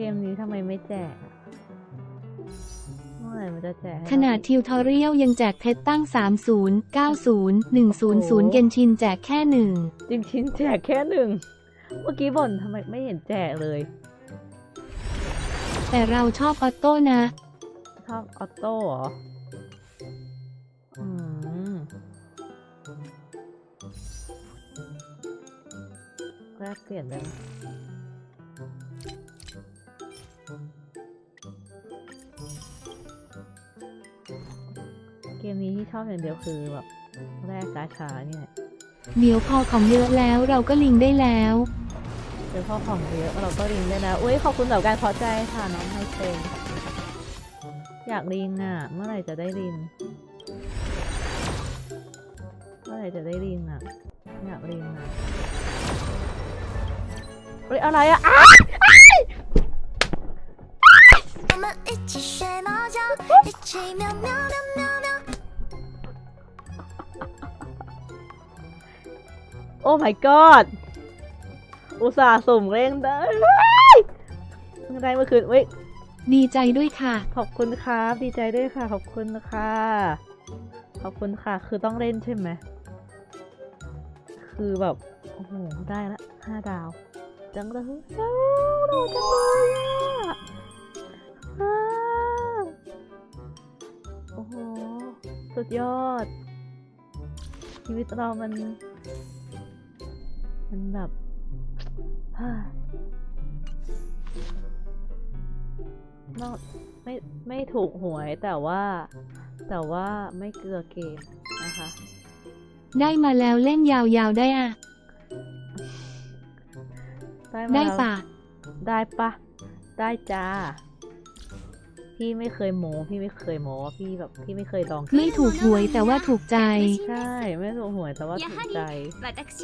เกมนี้ทำไมไม่แจกอะเมื่อไหร่มันจะแจกให้ขนาดเราอีกทิวทอเรียลยังแจกเพชรตั้ง 30 90 100 เกนชินแจกแค่หนึ่งจริงๆแจกแค่หนึ่ง เมื่อกี้บ่นทำไมไม่เห็นแจกเลยแต่เราชอบออโต้นะ ชอบออโต้เหรอ อืมแลกเปลี่ยนได้ไหม มนี้ที่ชอบอย่างเดียวคือแบบแลกกาชาเนี่ย เดี๋ยวพอของเยอะแล้วเราก็ลิงได้แล้ว เจอพ่อของเยอะเราก็ลิงได้แล้วอุ้ยขอบคุณสำหรับการพอใจค่ะน้องไฮเซนอยากลิงอ่ะ เมื่อไหร่จะได้ลิง เมื่อไหร่จะได้ลิงอ่ะ อยากลิงอ่ะเฮ้ยอะไรอ่ะอ้า 我们一起睡猫觉，一起喵喵喵 โอ้ my god อุตส่าห์สุ่มเร่งได้เฮ้ยเพิ่งได้เมื่อคืนเว้ยดีใจด้วยค่ะ ขอบคุณครับ ดีใจด้วยค่ะ ขอบคุณค่ะ ขอบคุณค่ะ คือต้องเล่นใช่ไหม คือแบบ โอ้โห ได้ละห้าดาว จังเลยอ้าวดาวจังเลยอะอ้าวโอ้โห สุดยอด ชีวิตเรามัน มันแบบฮ่านอกไม่ไม่ถูกหวยแต่ว่า แต่ว่าไม่เกลือเกมนะคะ ได้มาแล้วเล่นยาวๆได้อะได้มาได้แล้วปะได้ปะได้จ้า พี่ไม่เคยโม้พี่ไม่เคยโม้ว่าพี่แบบพี่ไม่เคยลองไม่ถูกหวยแต่ว่าถูกใจ ใช่ ไม่ถูกหวยแต่ว่าถูกใจ私